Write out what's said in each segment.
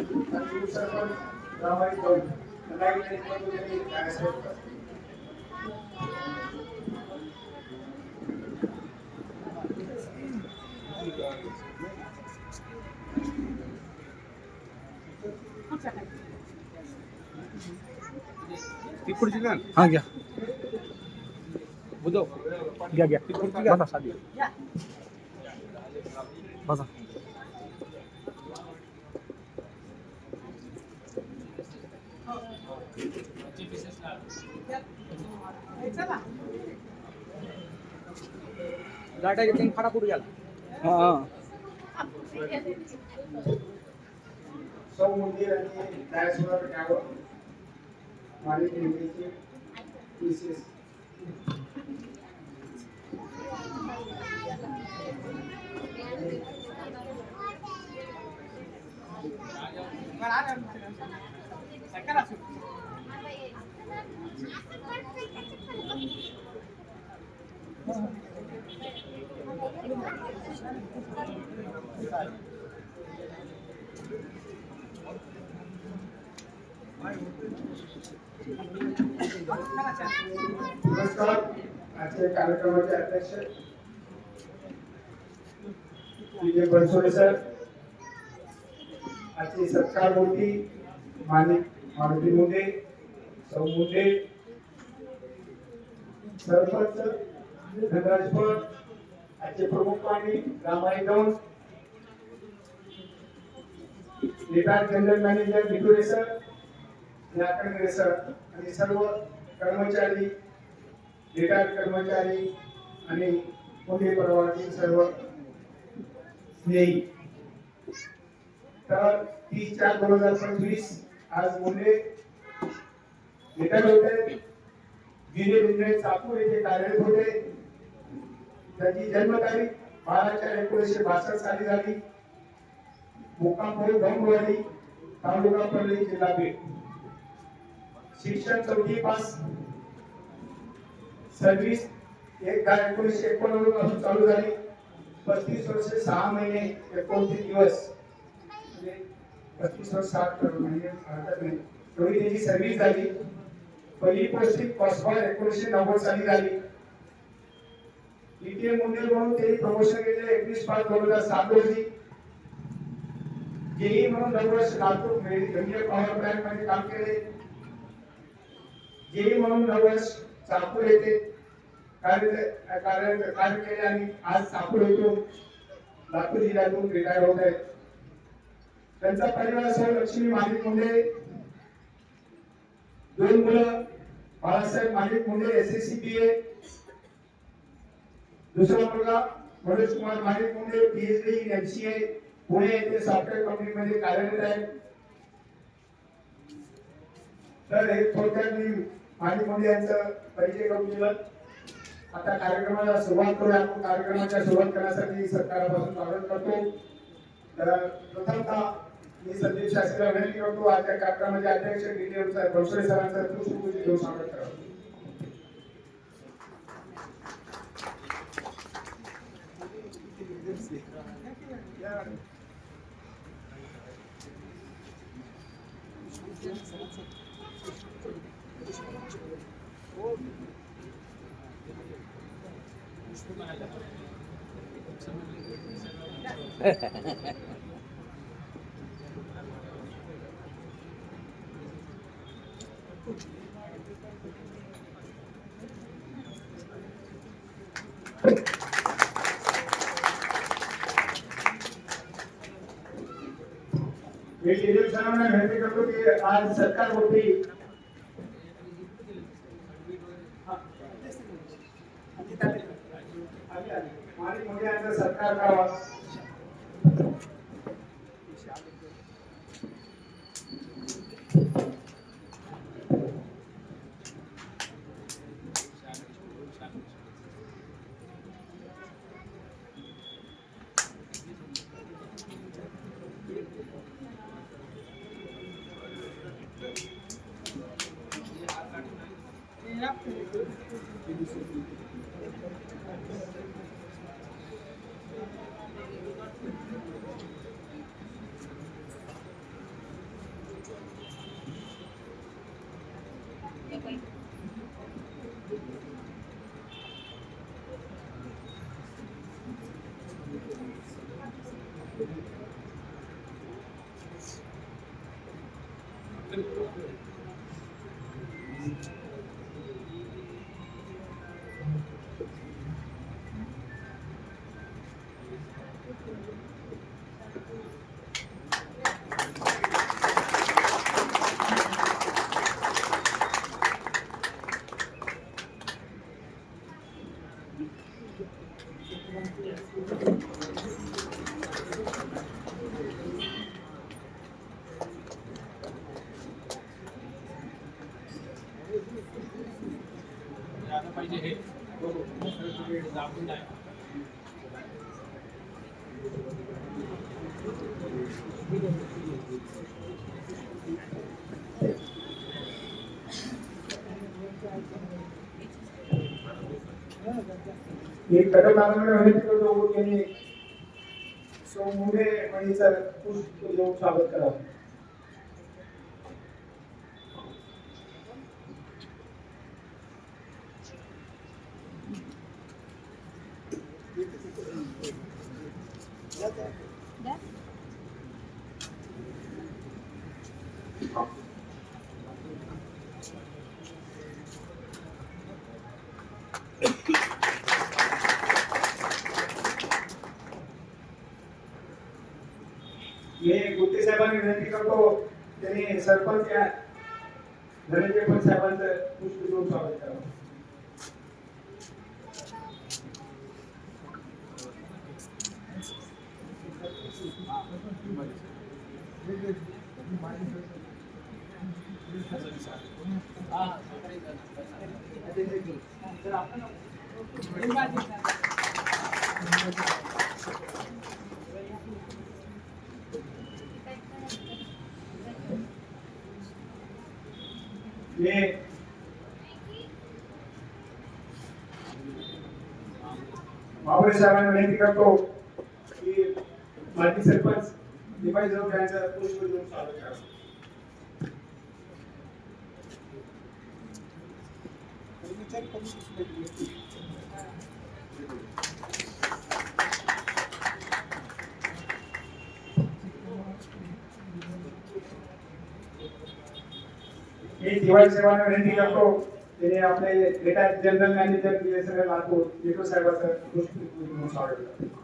आणि सरपंच रामाई गौड त्यांना विनंती करतो त्यांनी कार्यसाहेब लाटाच्या तीन फाटा कुठे गेला हा हा सौ मंदिर आणि डायसवर यावर मालिक निर्मितीचे विशेष नमस्कार आजच्या कार्यक्रमाचे अध्यक्ष विजय बनसोडे सर आजची सत्कार मूर्ती माणिक मारुती मुंडे सौ मुंडे सरपंच धनराज भट आजचे प्रमुख पाणी रामाई गौड लेटार जनरल मॅनेजर भिटुरे सर याकडे सर आणि सर्व कर्मचारी रिटायर कर्मचारी आणि पुणे परवानगी सर्व स्नेही. तर तीस चार दोन हजार पंचवीस आज मुंडे रिटायर होते. जिने बिंद्रे चाकूर येथे कार्यरत होते. त्याची जन्मतारीख बारा चार एकोणीसशे बासष्ट साली झाली. मुक्कामपूर गंगवाडी तालुका परळी जिल्हा बीड. शिक्षण चौथी पास. सर्व्हिस एक दहा एकोणीसशे एकोणनव्वदपासून चालू झाली. पस्तीस वर्ष सहा महिने एकोणतीस दिवस. पस्तीस वर्ष सात महिने भारतात नाही तेवढी त्याची सर्व्हिस झाली. पहिली पोस्टिंग कॉस्पॉल एकोणीसशे नव्वद साली झाली. ईटीएम मुंडे म्हणून त्यांनी प्रमोशन केले एकवीस पाच दोन हजार सात रोजी. गेली म्हणून दरवर्ष लातूर गंभीर पॉवर प्लॅन्टमध्ये काम केले. गेली म्हणून दरवर्ष वर्ष चाकूर येथे कार्य कार्य कार्य केले आणि आज चाकूर येथून लातूर जिल्ह्यातून रिटायर होत आहेत. त्यांचा परिवार परिवारासह लक्ष्मी मालिक मुंडे. दोन मुलं. बाळासाहेब मालिक मुंडे एस दुसरा मुलगा Manoj Kumar Malik Munde PhD M C Pune येथे सॉफ्टवेअर कंपनीमध्ये कार्यरत आहे. तर हे थोडक्यात मी मालिक मुंडे यांचा परिचय करून दिलं. आता कार्यक्रमाला सुरुवात करूया. आपण कार्यक्रमाच्या सुरुवात करण्यासाठी सरकारापासून स्वागत करतो. तर प्रथमतः मी संदीप शास्त्री विनंती करतो आजच्या कार्यक्रमाचे अध्यक्ष डीटीएम साहेब बनसोडे सरांचा पुष्पगुच्छ घेऊन स्वागत करावं Ha ha ha ha. आज सरकार होती पाहिजे हे दाखवून आहे एक कदम मागण्याकडे विनंती करतो त्यांनी सो मुंडे मणीचा पुष्प देऊन स्वागत करावं. मी गुप्ते साहेबांनी विनंती करतो त्यांनी सरपंच या धनंजय पण साहेबांचं पुष्प देऊन स्वागत करावं मी मावळे साहेबांना विनंती करतो की माजी सरपंच निभाई जाऊन यांचं पुष्प देऊन स्वागत करावं मी दिवाळी सेवांना विनंती करतो त्याने आपले retired general manager BSNL Latur Vithu साहेबांचं पुष्प साहेबांचं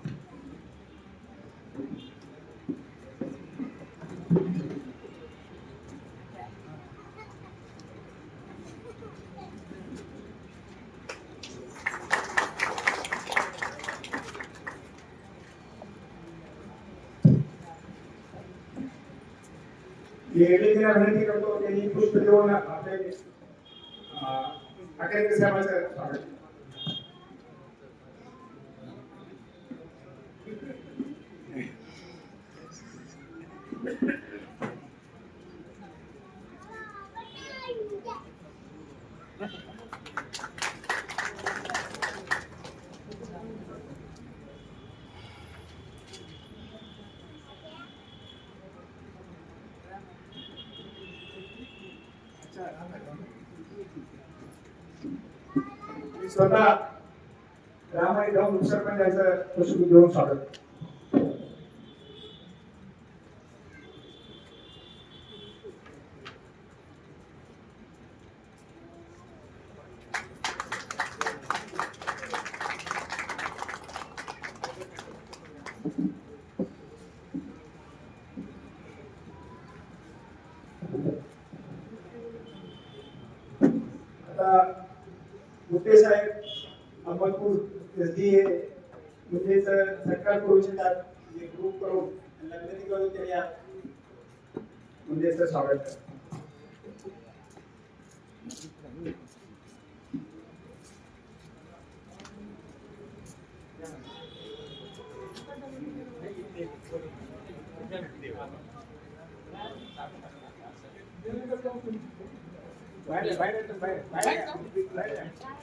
स्वागत करतो लेडीजना विनंती करतो त्यांनी पुष्प स्वतः रामाई जाऊन उपसरपंच यांचं घेऊन स्वागत. सरकार करू इच्छितात जे ग्रुप करून त्यांना विनंती करून त्यांनी या मुंडेचं स्वागत करा बाहेर बाहेर बाहेर बाहेर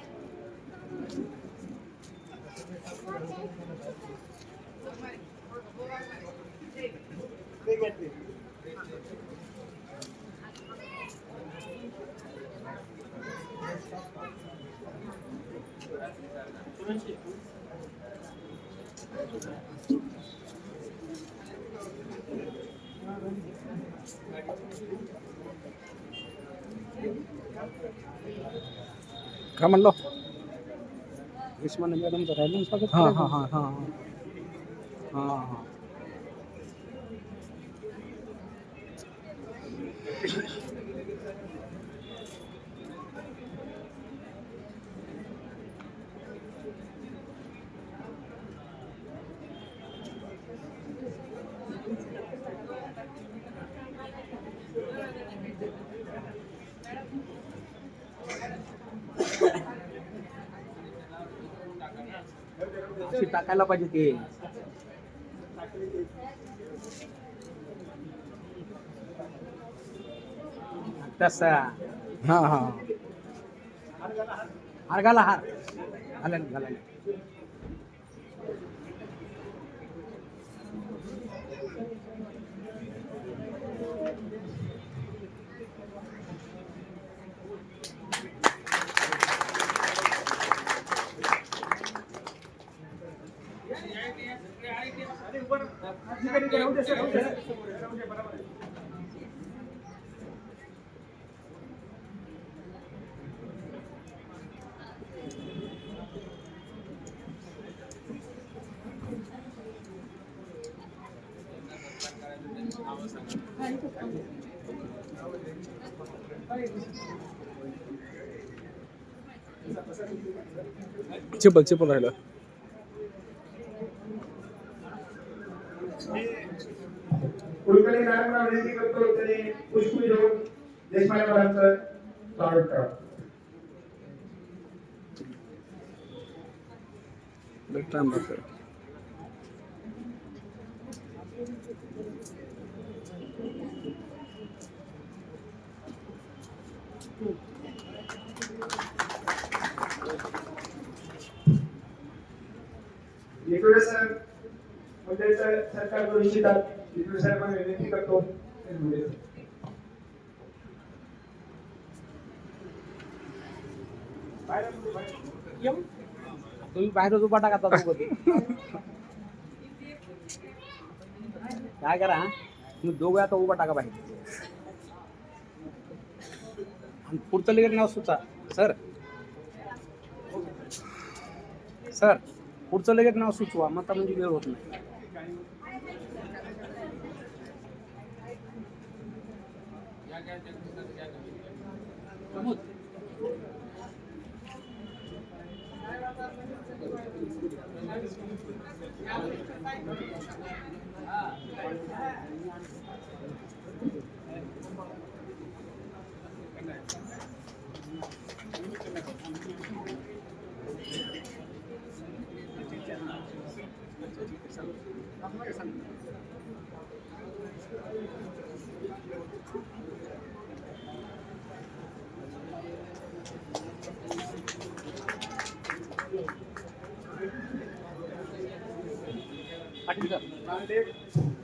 काय म्हणलो? विस्मान मॅडमचं राहिलं हां हां हां हां. हां हां. अशी टाकायला पाहिजे ते तसा हां हां हार घाला हार घाला ना, चिपल चिपल राहिलं. मॅडमना विनंती करतो त्यांनी पुष्पी देऊन देशपांडे मॅडमचं स्वागत करा टाइम लागतो लिटोडे सरकार करू इच्छितात लिटोडे साहेबांना विनंती करतो. तुम्ही बाहेरच उभा टाका काय करा तुम्ही दोघं आता उभा टाका बाहेर. आणि पुढचं लगेच नाव सुचा. सर. सर. पुढचं लगेच नाव सुचवा मग आता म्हणजे वेळ होत नाही.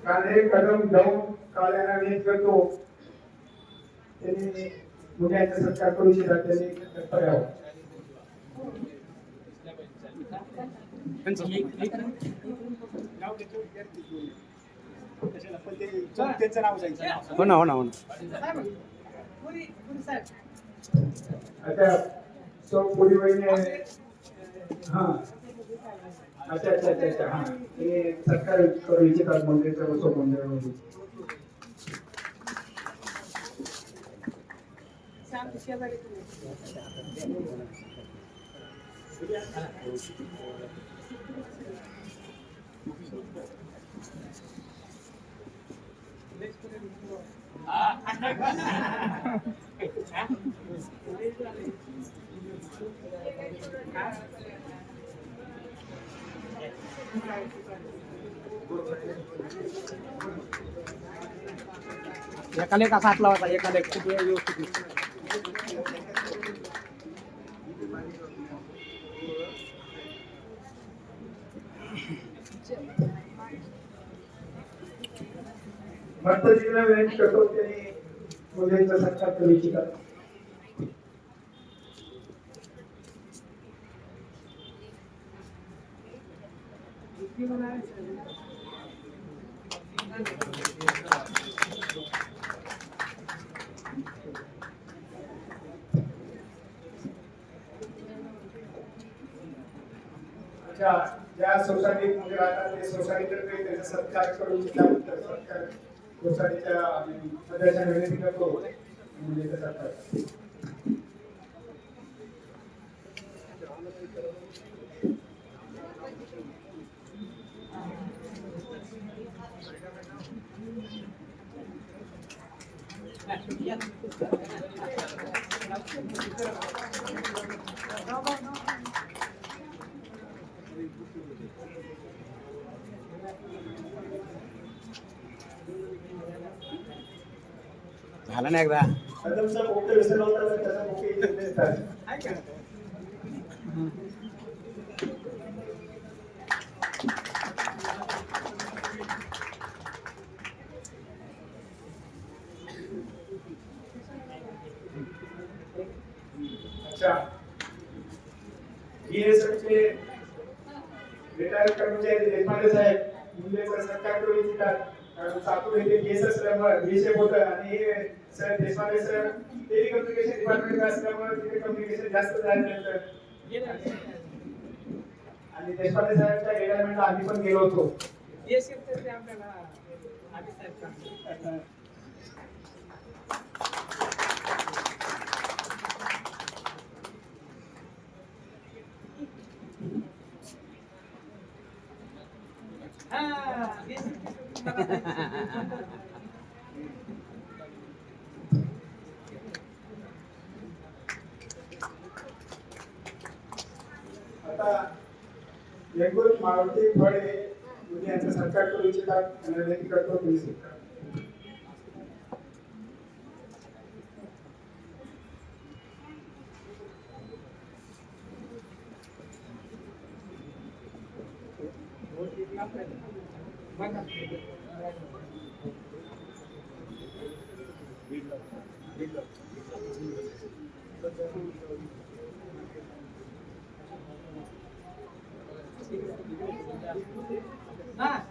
कांदे कदम जाऊन काल्याला विनंती करतो त्यांनी मुलांचा सत्कार करू शकतात त्यांनी तत्पर यावं त्यांचं हो ना हो ना हो ना. अच्छा सो पुरी वहिनी आहे. हा. अच्छा अच्छा अच्छा अच्छा. हा. हे सत्कार करू इच्छितात मंदिरामध्ये एकाला एक असा हात लावायचा एकाला एक खूप व्यवस्थित अच्छा ज्या सोसायटीत मुली राहतात ते सोसायटीतर्फे त्याचा सत्कार करून सत्कार सोसायटीच्या सदस्यांना विनंती करतो म्हणजे त्याचा सत्कार झालं ना एकदा कदमचा मुख्य विसरला होता तर त्याचा मुख्य इथे देतात. अच्छा. ना एकदा रिटायर कर्मचारी देशपांडे साहेब मुंबईवर सत्कार येतात. कारण सातूर येथे केस असल्यामुळे आणि sir Deshpande sir. Telecommunication department असल्यामुळे तिथे कम्युनिकेशन जास्त झालं आणि देशपांडे साहेबच्या रिटायरमेंटला आम्ही पण गेलो होतो. आता मारुती फळे म्हणजे यांचं सरकार करू इच्छितात त्यांना करतो करू Thank you. Ah!